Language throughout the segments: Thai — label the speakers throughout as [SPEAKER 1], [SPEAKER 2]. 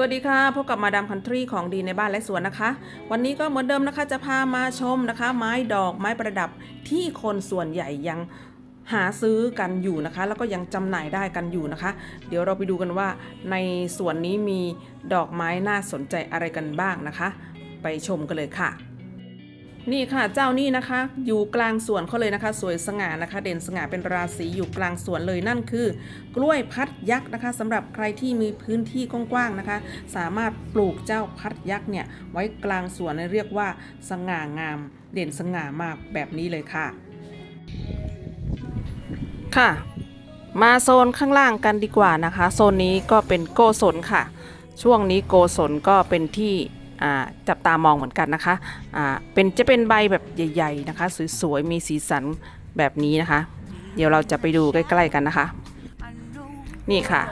[SPEAKER 1] สวัสดีค่ะพบกับมาดามคันทรีของดีในบ้านและสวนนะคะ วันนี้ก็เหมือนเดิมนะคะจะพามาชมนะคะ ไม้ดอกไม้ประดับที่คนส่วนใหญ่ยังหาซื้อกันอยู่นะคะ แล้วก็ยังจำหน่ายได้กันอยู่นะคะ เดี๋ยวเราไปดูกันว่าในสวนนี้มีดอกไม้น่าสนใจอะไรกันบ้างนะคะ ไปชมกันเลยค่ะ นี่ค่ะเจ้านี่นะคะ อยู่กลางสวนเขาเลยนะคะ สวยสง่านะคะ เด่นสง่าเป็นราศีอยู่กลางสวนเลยนั่นคือ กล้วยพัดยักษ์นะคะสำหรับใครที่มีพื้นที่กว้างๆนะคะ สามารถปลูกเจ้าพัดยักษ์เนี่ยไว้กลางสวนเรียกว่า สง่างาม เด่นสง่ามากแบบนี้เลยค่ะ ค่ะ มาโซนข้างล่างกันดีกว่านะคะ โซนนี้ก็เป็นโกศลค่ะ ช่วงนี้โกศลก็เป็นที่ จับตามองเหมือนกันนะคะเป็นจะเป็นใบแบบใหญ่ๆนะคะ สวยๆ มีสีสันแบบนี้นะคะ เดี๋ยวเราจะไปดูใกล้ๆกันนะคะ นี่ค่ะ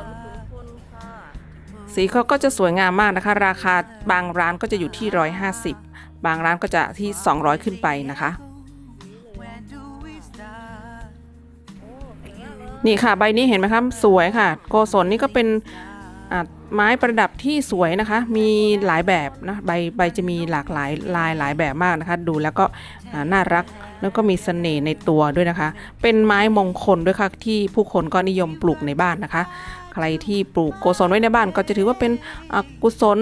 [SPEAKER 1] สีเขาก็จะสวยงามมากนะคะ ราคาบางร้านก็จะอยู่ที่ 150 บางร้านก็จะที่ 200 ขึ้นไปนะคะนี่ค่ะใบนี้เห็นไหมครับสวยค่ะ โกศลนี่ก็เป็นอ่า ไม้ประดับที่สวยนะคะ มีหลายแบบนะใบใบจะมีหลากหลายลายหลายแบบมากนะคะ ดูแล้วก็อ่าน่ารักแล้วก็มีเสน่ห์ในตัวด้วยนะคะ เป็นไม้มงคลด้วยค่ะที่ผู้คนก็นิยมปลูกในบ้านนะคะ ใครที่ปลูกโกศลไว้ในบ้าน ก็จะถือว่าเป็นอ่ากุศล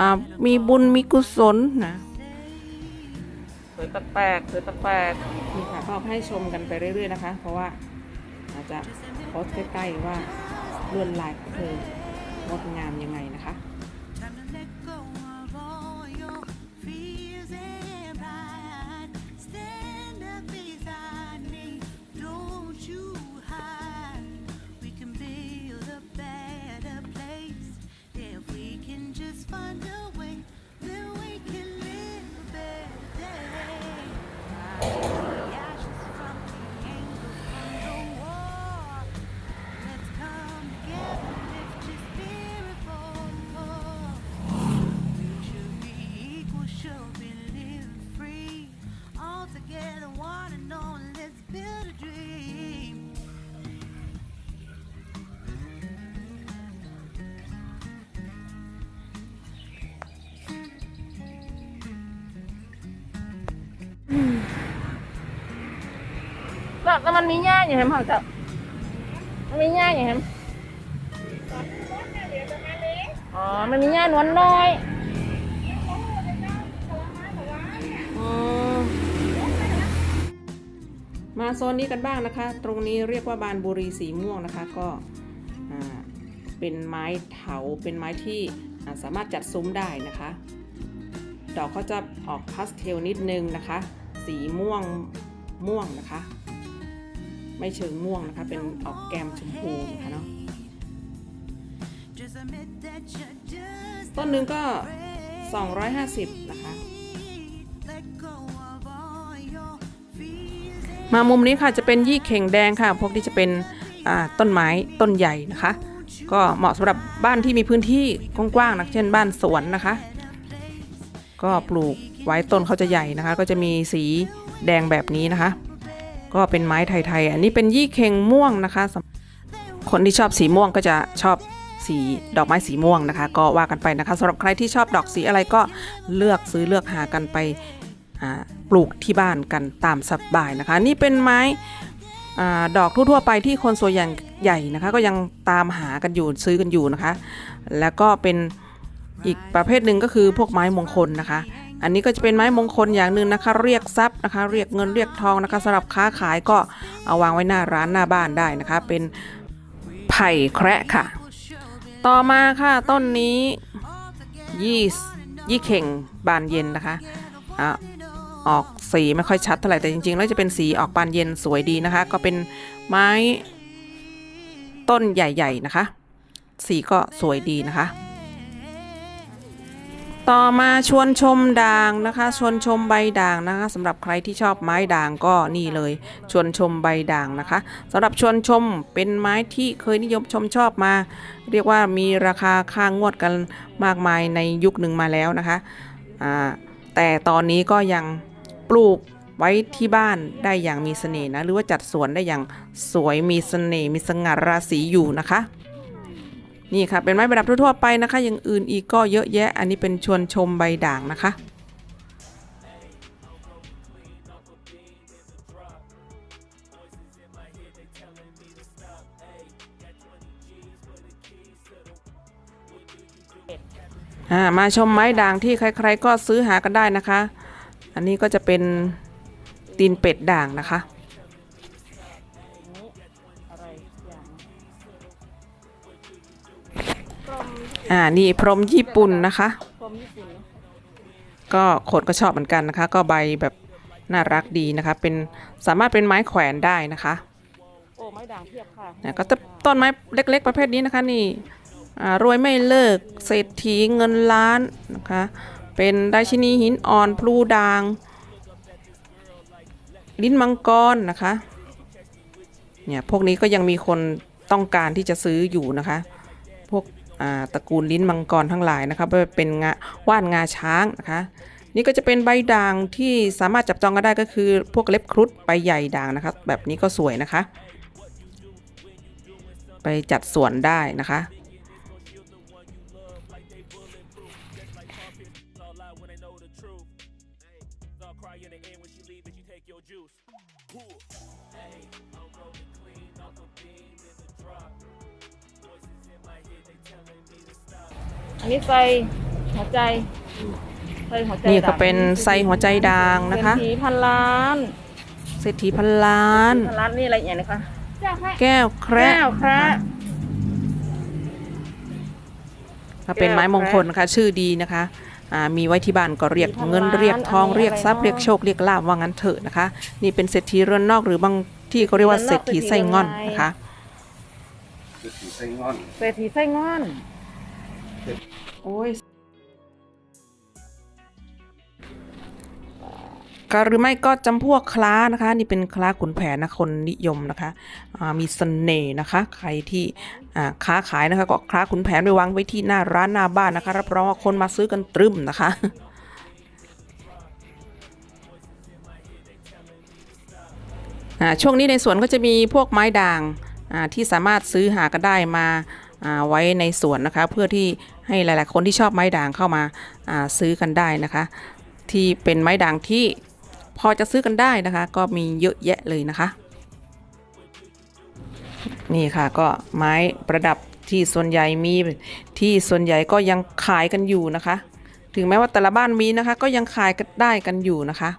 [SPEAKER 1] อ่ามีบุญมีกุศลนะสวยแปลกๆสวยแปลกๆนี่ค่ะก็ให้ชมกันไปเรื่อย ๆ นะคะ เพราะว่าอาจจะโพสต์ใกล้ๆว่าลวดลายของเธอ งดงามยังไงนะคะ มันมีหญ้าอย่างไรมั้งจ๊ะมันมีหญ้าอย่างไรอ๋อ มันมีหญ้าหนวลน้อยอมาโซนนี้กันบ้างนะคะ ตรงนี้เรียกว่าบานบุรีสีม่วงนะคะ ก็เป็นไม้เถา เป็นไม้ที่สามารถจัดซุ้มได้นะคะ ดอกเขาจะออกพาสเทลนิดนึงนะคะ สีม่วงม่วงนะคะ ไม่เชิงม่วงนะคะ เป็นออกแกมชมพูนะคะเนาะต้นหนึ่งก็ 250 นะคะ มามุมนี้ค่ะจะเป็นยี่เข่งแดงค่ะ พวกที่จะเป็นต้นไม้ต้นใหญ่นะคะ ก็เหมาะสำหรับบ้านที่มีพื้นที่กว้างๆนะเช่นบ้านสวนนะคะ ก็ปลูกไว้ต้นเขาจะใหญ่นะคะ ก็จะมีสีแดงแบบนี้นะคะ ก็เป็นไม้ไทยๆ อันนี้เป็นยี่เข่งม่วงนะคะ คนที่ชอบสีม่วงก็จะชอบสีดอกไม้สีม่วงนะคะ ก็ว่ากันไปนะคะสำหรับใครที่ชอบดอกสีอะไรก็เลือกซื้อเลือกหากันไปปลูกที่บ้านกันตามสบายนะคะ นี่เป็นไม้อดอกทั่วๆไปที่คนส่วนใหญ่ใหญ่นะคะ ก็ยังตามหากันอยู่ซื้อกันอยู่นะคะ แล้วก็เป็นอีกประเภทหนึ่งก็คือพวกไม้มงคลนะคะ อันนี้ก็จะเป็นไม้มงคลอย่างหนึ่งนะคะ เรียกทรัพย์นะคะ เรียกเงินเรียกทองนะคะสำหรับค้าขายก็เอาวางไว้หน้าร้านหน้าบ้านได้นะคะ เป็นไผ่แคระค่ะ ต่อมาค่ะต้นนี้ยี่ยี่เข่งบานเย็นนะคะอะออกสีไม่ค่อยชัดเท่าไหร่แต่จริงๆ แล้วจะเป็นสีออกบานเย็นสวยดีนะคะ ก็เป็นไม้ต้นใหญ่ ๆ นะคะ สีก็สวยดีนะคะ ต่อมาชวนชมด่างนะคะ ชวนชมใบด่างนะคะสำหรับใครที่ชอบไม้ด่างก็นี่เลย ชวนชมใบด่างนะคะสำหรับชวนชมเป็นไม้ที่เคยนิยมชมชอบมา เรียกว่ามีราคาค่างวดกันมากมายในยุคหนึ่งมาแล้วนะคะแต่ตอนนี้ก็ยังปลูกไว้ที่บ้านได้อย่างมีเสน่ห์นะหรือว่าจัดสวนได้อย่างสวยมีเสน่ห์มีสง่าราศีอยู่นะคะ นี่ค่ะเป็นไม้ประดับทั่วๆไปนะคะอย่างอื่นอีกก็เยอะแยะ อันนี้เป็นชวนชมใบด่างนะคะ มาชมไม้ด่างที่ใครๆก็ซื้อหากันได้นะคะ อันนี้ก็จะเป็นตีนเป็ดด่างนะคะ อ่านี่พรมญี่ปุ่นนะคะ
[SPEAKER 2] กรมญี่ปุ่นเนอะ
[SPEAKER 1] ก็คนก็ชอบเหมือนกันนะคะ ก็ใบแบบน่ารักดีนะคะ เป็นสามารถเป็นไม้แขวนได้นะคะ
[SPEAKER 2] โอ้ไม้ด่างเทียบค่ะ
[SPEAKER 1] นะก็จะต้นไม้เล็ก ๆ ประเภทนี้นะคะนี่อ่ารวยไม่เลิกเศรษฐีเงินล้านนะคะ เป็นราชินีหินอ่อนพลูด่าง ลิ้นมังกรนะคะเนี่ยพวกนี้ก็ยังมีคนต้องการที่จะซื้ออยู่นะคะ พวกอ่า ตระกูลลิ้นมังกรทั้งหลายนะคะเป็นงาว่านงาช้างนะคะนี่ก็จะเป็นใบด่างที่สามารถจับจองกันได้ก็คือ พวกเล็บครุฑใบใหญ่ด่างนะคะแบบนี้ก็สวยนะคะ ไปจัดสวนได้นะคะ
[SPEAKER 2] อันนี้ใส่หัวใจใส่หัวใจ
[SPEAKER 1] นี่ก็
[SPEAKER 2] ด่าง
[SPEAKER 1] เป็นไส้หัวใจด่างนะคะ
[SPEAKER 2] เป็นผีพันล้าน
[SPEAKER 1] เศรษฐีพันล้าน
[SPEAKER 2] พันล้านนี่อะไรอย่างนี้นะคะ
[SPEAKER 1] แก้วแคระ
[SPEAKER 2] แก้วแคระ
[SPEAKER 1] ก็เป็นไม้มงคลนะคะชื่อดีนะคะอ่ามีไว้ที่บ้านก็เรียกเงินเรียกทองเรียกทรัพย์เรียกโชคเรียกลาบว่างั้นเถอะนะคะ นี่เป็นเศรษฐีเรือนนอกหรือบางที่เขาเรียกว่าเศรษฐีไส้งอนนะคะ
[SPEAKER 3] คือผีไส้งอน
[SPEAKER 2] เศรษฐีไส้งอน
[SPEAKER 1] โอ้ยก็หรือไม่ก็จำพวกคล้านะคะ นี่เป็นคล้าขุนแผนนะคนนิยมนะคะมีเสน่ห์นะคะ ใครที่ค้าขายนะคะก็คล้าขุนแผนไปวางไว้ที่หน้าร้านหน้าบ้านนะคะรับรองว่าคนมาซื้อกันตรึมนะคะช่วงนี้ในสวนก็จะมีพวกไม้ด่างที่สามารถซื้อหากันได้มา ไว้ในสวนนะคะ เพื่อที่ให้หลาย ๆ คนที่ชอบไม้ด่างเข้ามาาซื้อกันได้นะคะ ที่เป็นไม้ด่างที่พอจะซื้อกันได้นะคะ ก็มีเยอะแยะเลยนะคะ นี่ค่ะก็ไม้ประดับที่ส่วนใหญ่มีที่ส่วนใหญ่ก็ยังขายกันอยู่นะคะ ถึงแม้ว่าแต่ละบ้านมีนะคะ ก็ยังขายกันได้กันอยู่นะคะ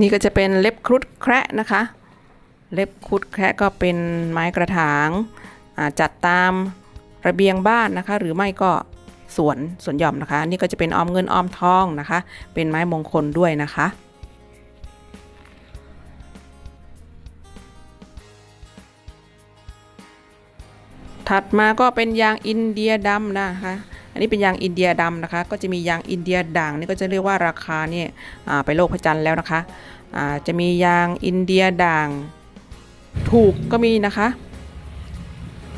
[SPEAKER 1] นี่ก็จะเป็นเล็บครุฑแคระนะคะ เล็บครุฑแคระก็เป็นไม้กระถางจัดตามระเบียงบ้านนะคะ หรือไม่ก็สวนสวนหย่อมนะคะ นี่ก็จะเป็นออมเงินออมทองนะคะ เป็นไม้มงคลด้วยนะคะถัดมาก็เป็นยางอินเดียดำนะคะ อันนี้เป็นยางอินเดียดำนะคะ ก็จะมียางอินเดียด่างนี่ก็จะเรียกว่าราคาเนี่ยไปโลกพระจันทร์แล้วนะคะจะมียางอินเดียด่าง ถูกก็มีนะคะ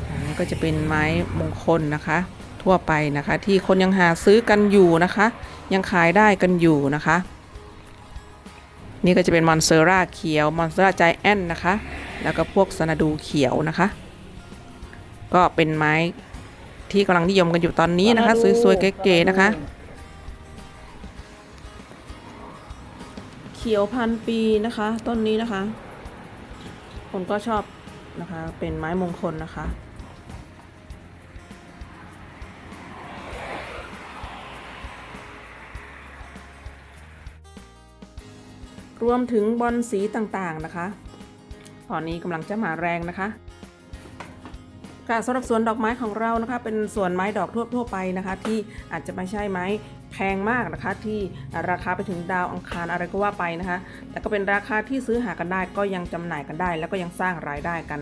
[SPEAKER 1] อันนี้ก็จะเป็นไม้มงคลนะคะ ทั่วไปนะคะ ที่คนยังหาซื้อกันอยู่นะคะ ยังขายได้กันอยู่นะคะ นี่ก็จะเป็นมอนเซราเขียวมอนเซราใจแอนนะคะ แล้วก็พวกสนาดูเขียวนะคะ ก็เป็นไม้ ที่กำลังนิยมกันอยู่ตอนนี้นะคะ สวยๆเก๋ๆนะคะ เขียวพันปีนะคะ ต้นนี้นะคะ คนก็ชอบนะคะ เป็นไม้มงคลนะคะรวมถึงบอลสีต่างๆนะคะ ตอนนี้กำลังจะมาแรงนะคะ ค่ะสำหรับสวนดอกไม้ของเรานะคะเป็นสวนไม้ดอกทั่วๆไปนะคะ ที่อาจจะไม่ใช่ไม้แพงมากนะคะ ที่ราคาไปถึงดาวอังคารอะไรก็ว่าไปนะคะ แต่ก็เป็นราคาที่ซื้อหากันได้ก็ยังจำหน่ายกันได้ แล้วก็ยังสร้างรายได้กัน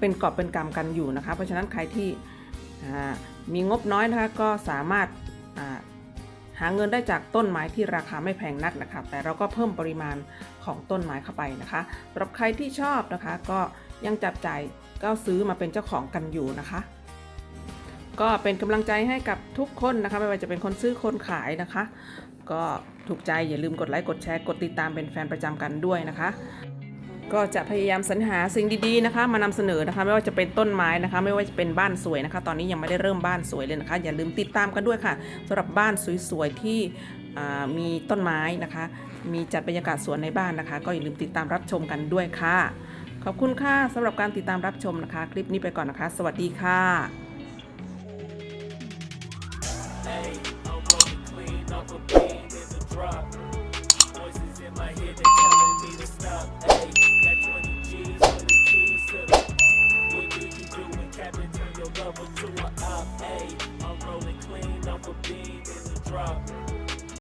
[SPEAKER 1] เป็นกอบเป็นกำกันอยู่นะคะ เพราะฉะนั้นใครที่มีงบน้อยนะคะก็สามารถหาเงินได้จากต้นไม้ที่ราคาไม่แพงนักนะคะแต่เราก็เพิ่มปริมาณของต้นไม้เข้าไปนะคะสำหรับใครที่ชอบนะคะก็ยังจับจ่าย ก็ซื้อมาเป็นเจ้าของกันอยู่นะคะ ก็เป็นกำลังใจให้กับทุกคนนะคะ ไม่ว่าจะเป็นคนซื้อคนขายนะคะ ก็ถูกใจอย่าลืมกดไลค์กดแชร์กดติดตามเป็นแฟนประจำกันด้วยนะคะก็จะพยายามสรรหาสิ่งดีๆนะคะ มานำเสนอนะคะ ไม่ว่าจะเป็นต้นไม้นะคะ ไม่ว่าจะเป็นบ้านสวยนะคะ ตอนนี้ยังไม่ได้เริ่มบ้านสวยเลยนะคะ อย่าลืมติดตามกันด้วยค่ะสำหรับบ้านสวยๆที่มีต้นไม้นะคะ มีจัดบรรยากาศสวนในบ้านนะคะ ก็อย่าลืมติดตามรับชมกันด้วยค่ะ ขอบคุณค่ะสำหรับการติดตามรับชมนะคะ คลิปนี้ไปก่อนนะคะ สวัสดีค่ะ
[SPEAKER 4] drop.